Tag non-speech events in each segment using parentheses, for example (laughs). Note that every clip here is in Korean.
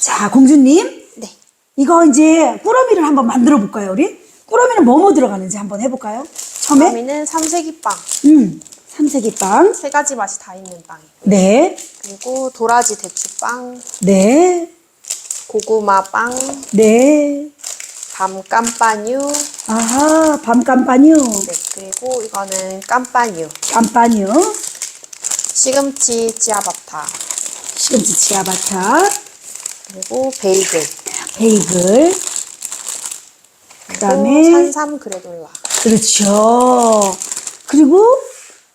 자, 공주님. 네. 이거 이제 꾸러미를 한번 만들어 볼까요, 우리? 꾸러미는 뭐뭐 들어가는지 한번 해볼까요? 처음에? 그러면은 삼색이 빵. 음, 삼색이 빵. 세 가지 맛이 다 있는 빵이고. 네, 그리고 도라지 대추빵, 네, 고구마 빵, 네. 밤 깜빠뉴. 아하, 밤 깜빠뉴. 네. 그리고 이거는 깜빠뉴. 깜빠뉴. 시금치 찌아바타. 시금치 치아바타. 그리고 베이글. 베이글. 그 그리고 다음에, 산삼 그래놀라. 그렇죠. 그리고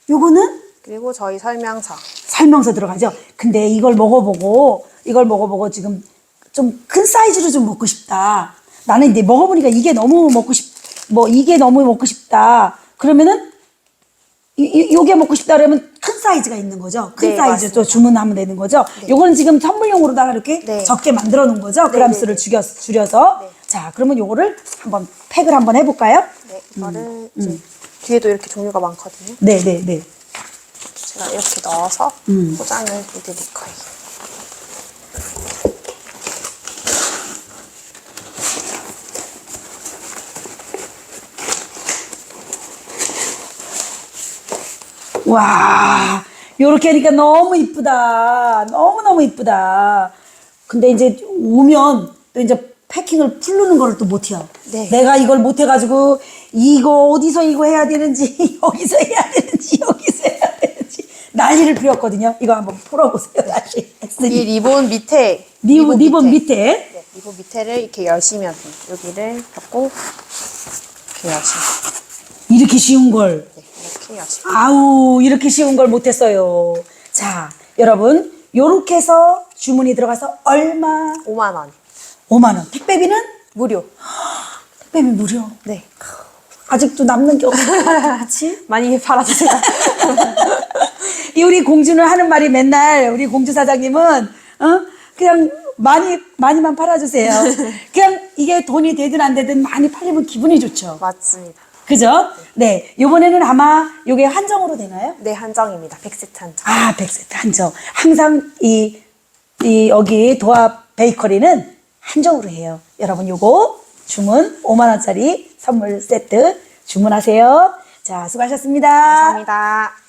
요거는 그리고 저희 설명서. 설명서 들어가죠. 근데 이걸 먹어보고 이걸 먹어보고 지금 좀 큰 사이즈로 좀 먹고 싶다. 나는 이제 먹어보니까 이게 너무 먹고 싶, 뭐 이게 너무 먹고 싶다. 그러면은 이, 이, 요게 먹고 싶다 그러면 큰 사이즈가 있는 거죠. 큰 네, 사이즈 또. 주문하면 되는 거죠. 요거는 지금 선물용으로다가 이렇게 네. 적게 만들어 놓은 거죠. 그람 수를 줄여, 줄여서. 네. 자, 그러면 요거를 한번 팩을 한번 해볼까요? 네. 이거를 이제 뒤에도 이렇게 종류가 많거든요. 네, 네, 네. 제가 이렇게 넣어서 음. 포장을 해드릴 거예요. 와, 요렇게 하니까 너무 이쁘다. 너무너무 이쁘다. 근데 이제 오면 또 이제 패킹을 풀르는 거를 또 못해요. 네. 내가 이걸 못해가지고 이거 어디서 이거 해야 되는지, (laughs) 여기서 해야 되는지, 여기서 해야 되는지 난리를 피웠거든요. 이거 한번 풀어보세요. 다시. 이. (laughs) 리본 밑에 리본, 리본 밑에. 네, 리본 밑에를 이렇게 여시면 돼요. 여기를 잡고 이렇게 여시면 이렇게 쉬운 걸. 네, 여시면 아우 이렇게 쉬운 걸 못했어요. 자 여러분 요렇게 해서 주문이 들어가서 얼마? 5만 원 5만 원. 택배비는? 무료. 택배비 무료. 네, 아직도 남는 게 없어. 그렇지? (laughs) 많이 팔아주세요. 이 우리 공주는 하는 말이 맨날 우리 공주 사장님은 어 그냥 많이 많이만 팔아주세요. (laughs) 그냥 이게 돈이 되든 안 되든 많이 팔리면 기분이 좋죠. 맞습니다. 그죠? 네. 요번에는 아마 요게 한정으로 되나요? 네, 한정입니다. 100세트 한정. 아, 100세트 한정. 항상 이, 이, 여기 도합 베이커리는 한정으로 해요. 여러분, 요거 주문 5만원짜리 선물 세트 주문하세요. 자, 수고하셨습니다. 감사합니다.